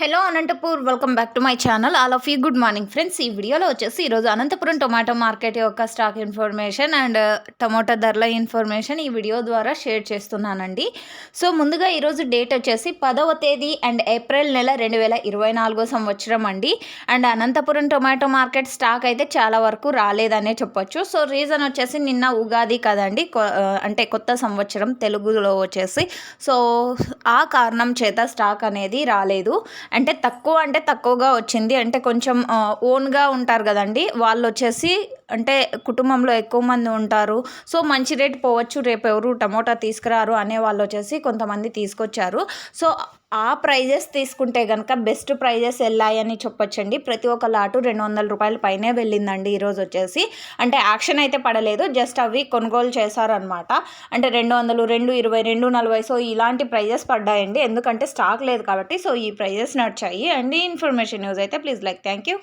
Hello Anantapur welcome back to my channel all of you good morning friends ఈ వీడియోలో వచ్చేసి ఈరోజు Anantapuram tomato market యొక్క స్టాక్ ఇన్ఫర్మేషన్ అండ్ టమాటో ధరల information ఈ వీడియో ద్వారా షేర్ చేస్తున్నానండి. సో ముందుగా ఈరోజు డేట్ వచ్చేసి పదవ తేదీ అండ్ ఏప్రిల్ నెల రెండు వేల ఇరవై నాలుగో సంవత్సరం అండి. And Anantapuram tomato market stock అయితే చాలా వరకు రాలేదనే చెప్పొచ్చు. సో రీజన్ వచ్చేసి నిన్న ఉగాది కదండి. Uh, అంటే కొత్త సంవత్సరం తెలుగులో వచ్చేసి. సో ఆ కారణం చేత స్టాక్ అనేది రాలేదు. అంటే తక్కువ అంటే తక్కువగా వచ్చింది. అంటే కొంచెం ఓన్గా ఉంటారు కదండి. వాళ్ళు వచ్చేసి అంటే కుటుంబంలో ఎక్కువ మంది ఉంటారు. సో మంచి రేట్ పోవచ్చు రేపు ఎవరు టమోటా తీసుకురారు అనే వాళ్ళు వచ్చేసి కొంతమంది తీసుకొచ్చారు. సో ఆ ప్రైజెస్ తీసుకుంటే కనుక బెస్ట్ ప్రైజెస్ వెళ్ళాయని చెప్పొచ్చండి. ప్రతి ఒక్క లాటు రెండు వందల రూపాయల పైనే వెళ్ళిందండి ఈరోజు వచ్చేసి. అంటే యాక్షన్ అయితే పడలేదు జస్ట్ అవి కొనుగోలు చేశారనమాట అంటే రెండు వందలు రెండు ఇరవై రెండు నలభై సో ఇలాంటి ప్రైజెస్ పడ్డాయండి. ఎందుకంటే స్టాక్ లేదు కాబట్టి సో ఈ ప్రైజెస్ నడిచాయి. అండ్ ఈ ఇన్ఫర్మేషన్ న్యూస్ అయితే ప్లీజ్ లైక్ థ్యాంక్ యూ.